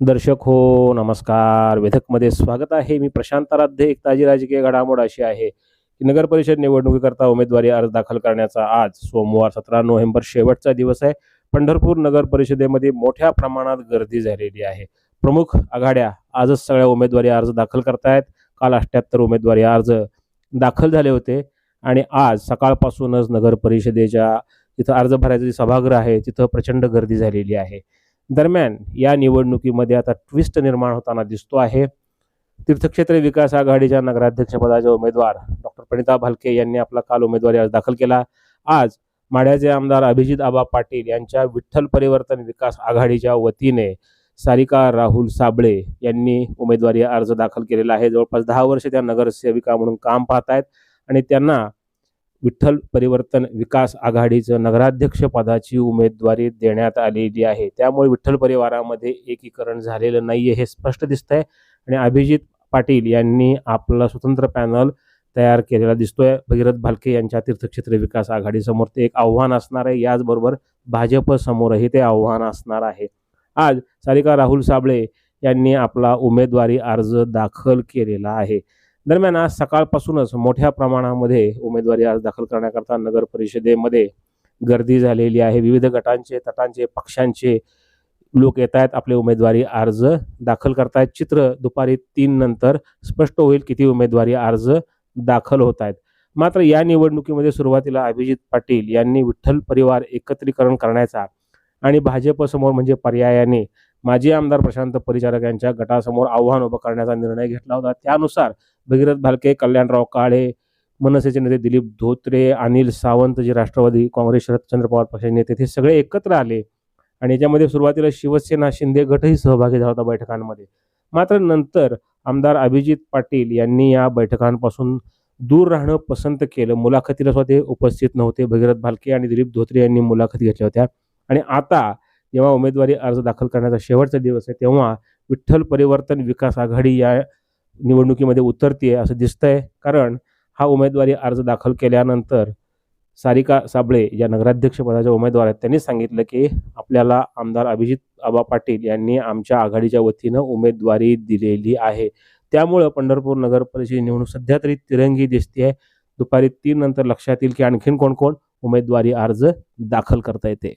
दर्शक हो नमस्कार. वेधकमध्ये स्वागत आहे. मी प्रशांत आराध्य एक ताजी राजकीय घडामोड अशी आहे की नगर परिषद निवडणुकीकरता उमेदवारी अर्ज दाखल करण्याचा आज सोमवार सतरा नोव्हेंबर शेवटचा दिवस आहे. पंढरपूर नगर परिषदेमध्ये मोठ्या प्रमाणात गर्दी झालेली आहे. प्रमुख आघाड्या आजच सगळ्या उमेदवारी अर्ज दाखल करतायत. काल अठ्ठ्याहत्तर उमेदवारी अर्ज दाखल झाले होते आणि आज सकाळपासूनच नगर परिषदेच्या तिथं अर्ज भरायचं जे सभागृह आहे तिथं प्रचंड गर्दी झालेली आहे. दरम्यान या निवडणुकीमध्ये आता ट्विस्ट निर्माण होताना दिसतो आहे. तीर्थक्षेत्र विकास आघाडीच्या नगराध्यक्षपदाचे उमेदवार डॉक्टर प्रणिता भालके यांनी आपला काल उमेदवारी अर्ज दाखल केला. आज माढ्याचे आमदार अभिजित आबा पाटील यांच्या विठ्ठल परिवर्तन विकास आघाडीच्या वतीने सारिका राहुल साबळे यांनी उमेदवारी अर्ज दाखल केलेला आहे. जवळपास दहा वर्ष त्या नगरसेविका म्हणून काम पाहत आहेत आणि त्यांना विठ्ठल परिवर्तन विकास आघाडीचं नगराध्यक्ष पदाची उमेदवारी देण्यात आलेली आहे. त्यामुळे विठ्ठल परिवारामध्ये एकीकरण झालेलं नाहीये हे स्पष्ट दिसत आहे आणि अभिजित पाटील यांनी आपला स्वतंत्र पॅनल तयार केलेला दिसतोय. भगीरथ भालके यांच्या तीर्थक्षेत्र विकास आघाडीसमोर ते एक आव्हान असणार आहे. याचबरोबर भाजपसमोरही ते आव्हान असणार आहे. आज सारिका राहुल साबळे यांनी आपला उमेदवारी अर्ज दाखल केलेला आहे. दरम्यान आज सकाळपासूनच मोठ्या प्रमाणामध्ये उमेदवारी अर्ज दाखल करण्याकरता नगर परिषदेमध्ये गर्दी झालेली आहे. विविध गटांचे तटांचे पक्षांचे लोक येत आहेत. आपले उमेदवारी अर्ज दाखल करतायत. चित्र दुपारी तीन नंतर स्पष्ट होईल किती उमेदवारी अर्ज दाखल होत आहेत. मात्र या निवडणुकीमध्ये सुरुवातीला अभिजित पाटील यांनी विठ्ठल परिवार एकत्रीकरण करण्याचा आणि भाजपसमोर म्हणजे पर्यायाने माजी आमदार प्रशांत परिचारक यांच्या गटासमोर आव्हान उभं करण्याचा निर्णय घेतला होता. त्यानुसार भगीरथ भालके कल्याणराव काळे मनसेचे नेते दिलीप धोत्रे अनिल सावंत जे राष्ट्रवादी काँग्रेस शरदचंद्र पवार पक्षाचे नेते ते सगळे एकत्र आले. आणि याच्यामध्ये सुरुवातीला शिवसेना शिंदे गटही सहभागी झाला होता बैठकांमध्ये. मात्र नंतर आमदार अभिजित पाटील यांनी या बैठकांपासून दूर राहणं पसंत केलं. मुलाखतीला सुद्धा ते उपस्थित नव्हते. भगीरथ भालके आणि दिलीप धोत्रे यांनी मुलाखती घेतल्या होत्या. आणि आता जेव्हा उमेदवारी अर्ज दाखल करण्याचा शेवटचा दिवस आहे तेव्हा विठ्ठल परिवर्तन विकास आघाडी या निवडणुकीमध्ये उतरते असं दिसतंय. कारण हा उमेदवारी अर्ज दाखल केल्यानंतर सारिका साबळे या नगराध्यक्षपदाच्या उमेदवार आहेत. त्यांनी सांगितलं की आपल्याला आमदार अभिजित आबा पाटील यांनी आमच्या आघाडीच्या वतीनं उमेदवारी दिलेली आहे. त्यामुळं पंढरपूर नगर परिषद निवडणूक सध्या तरी तिरंगी दिसते आहे दुपारी तीन नंतर लक्षात येईल की आणखीन कोण कोण उमेदवारी अर्ज दाखल करता येते.